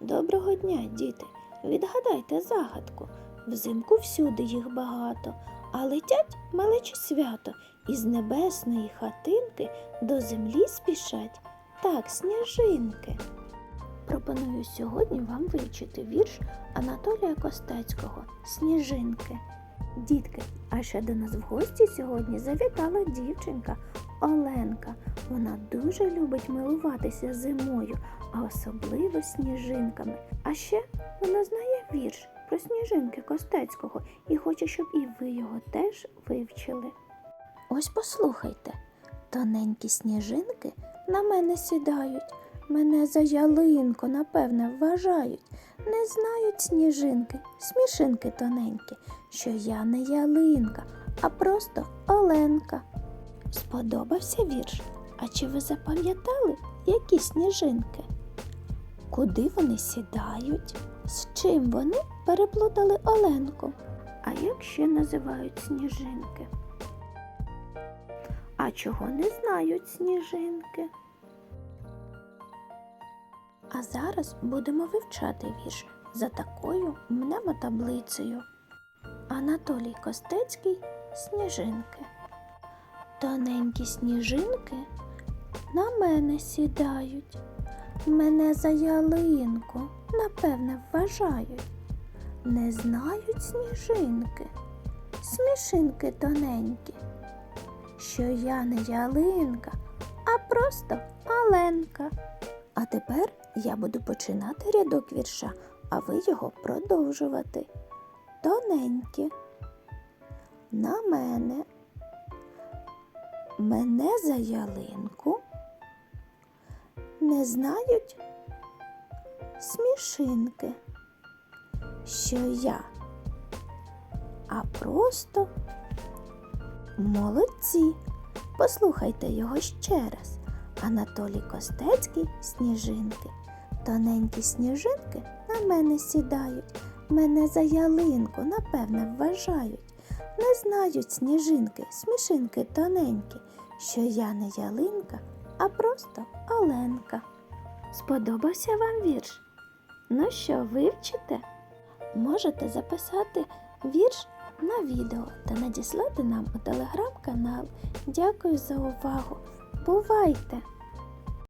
Доброго дня, діти. Відгадайте загадку. Взимку всюди їх багато, а летять малечі свято, із небесної хатинки до землі спішать. Так, сніжинки. Пропоную сьогодні вам вивчити вірш Анатолія Костецького Сніжинки. Дітки, а ще до нас в гості сьогодні завітала дівчинка Оленка. Вона дуже любить милуватися зимою, а особливо сніжинками. А ще вона знає вірш про сніжинки Костецького і хоче, щоб і ви його теж вивчили. Ось послухайте, тоненькі сніжинки на мене сідають, мене за ялинку, напевне, вважають. Не знають сніжинки, смішинки тоненькі, що я не ялинка, а просто Оленка. Сподобався вірш? А чи ви запам'ятали, які сніжинки? Куди вони сідають? З чим вони переплутали Оленку? А як ще називають сніжинки? А чого не знають сніжинки? А зараз будемо вивчати вірш за такою мнемотаблицею. Анатолій Костецький Сніжинки. Тоненькі сніжинки на мене сідають. Мене за ялинку, напевне, вважають. Не знають сніжинки, смішинки тоненькі, що я не ялинка, а просто Аленка. А тепер я буду починати рядок вірша, а ви його продовжувати. Тоненькі. На мене. Мене за ялинку не знають смішинки, що я, а просто молодці. Послухайте його ще раз. Анатолій Костецький сніжинки. Тоненькі сніжинки на мене сідають, мене за ялинку, напевне, вважають. Не знають сніжинки, смішинки тоненькі, що я не ялинка, а просто Оленка. Сподобався вам вірш? Ну що, вивчите? Можете записати вірш на відео та надіслати нам у телеграм-канал. Дякую за увагу! Бувайте!